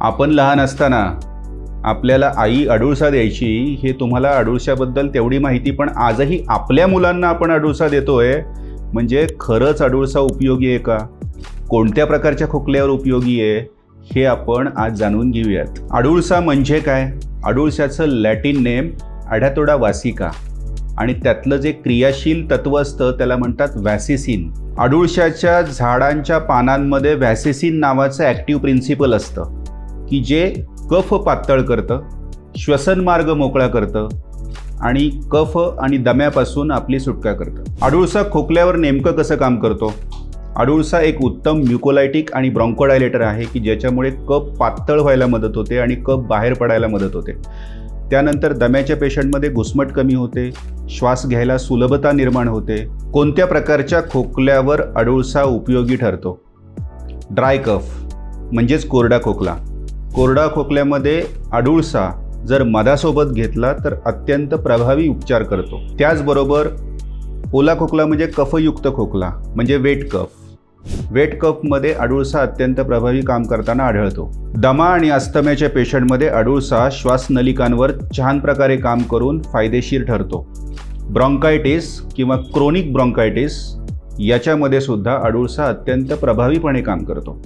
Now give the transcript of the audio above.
आपण लहान असताना आपल्याला आई अडुळसा द्यायची हे तुम्हाला अडुळशाबद्दल तेवढी माहिती पण आजही आपल्या मुलांना आपण अडुळसा देतोय म्हणजे खरंच अडुळसा उपयोगी आहे का? कोणत्या प्रकारच्या खोकल्यावर उपयोगी आहे? हे आपण आज जाणून घेऊयात. अडुळसा म्हणजे काय? अडुळशाचं लॅटिन नेम अढ्यातोडा वासिका. आणि त्यातलं जे क्रियाशील तत्व असतं त्याला म्हणतात व्हॅसिसिन. अडुळशाच्या झाडांच्या पानांमध्ये व्हॅसिसिन नावाचं ॲक्टिव्ह प्रिन्सिपल असतं. की जे कफ पातळ करतं श्वसन मार्ग मोकळा करतं आणि कफ आणि दम्यापासून आपली सुटका करतं. अडुळसा खोकल्यावर नेमकं कसं काम करतो? अडुळसा एक उत्तम म्युकोलायटिक आणि ब्रॉन्कोडायलेटर आहे की ज्याच्यामुळे कप पातळ व्हायला मदत होते आणि कप बाहेर पडायला मदत होते. त्यानंतर दम्याच्या पेशंटमध्ये घुसमट कमी होते श्वास घ्यायला सुलभता निर्माण होते. कोणत्या प्रकारच्या खोकल्यावर अडुळसा उपयोगी ठरतो? ड्राय कफ म्हणजेच कोरडा खोकला. कोरडा खोकल्यामध्ये अडुळसा जर मधासोबत घेतला तर अत्यंत प्रभावी उपचार करतो. त्याचबरोबर ओला खोकला म्हणजे कफयुक्त खोकला म्हणजे वेट कफ. वेट कफमध्ये अडुळसा अत्यंत प्रभावी काम करताना आढळतो. दमा आणि अस्थम्याच्या पेशंटमध्ये अडुळसा श्वासनलिकांवर छान प्रकारे काम करून फायदेशीर ठरतो. ब्रॉन्कायटिस किंवा क्रोनिक ब्रॉन्कायटिस याच्यामध्ये सुद्धा अडुळसा अत्यंत प्रभावीपणे काम करतो.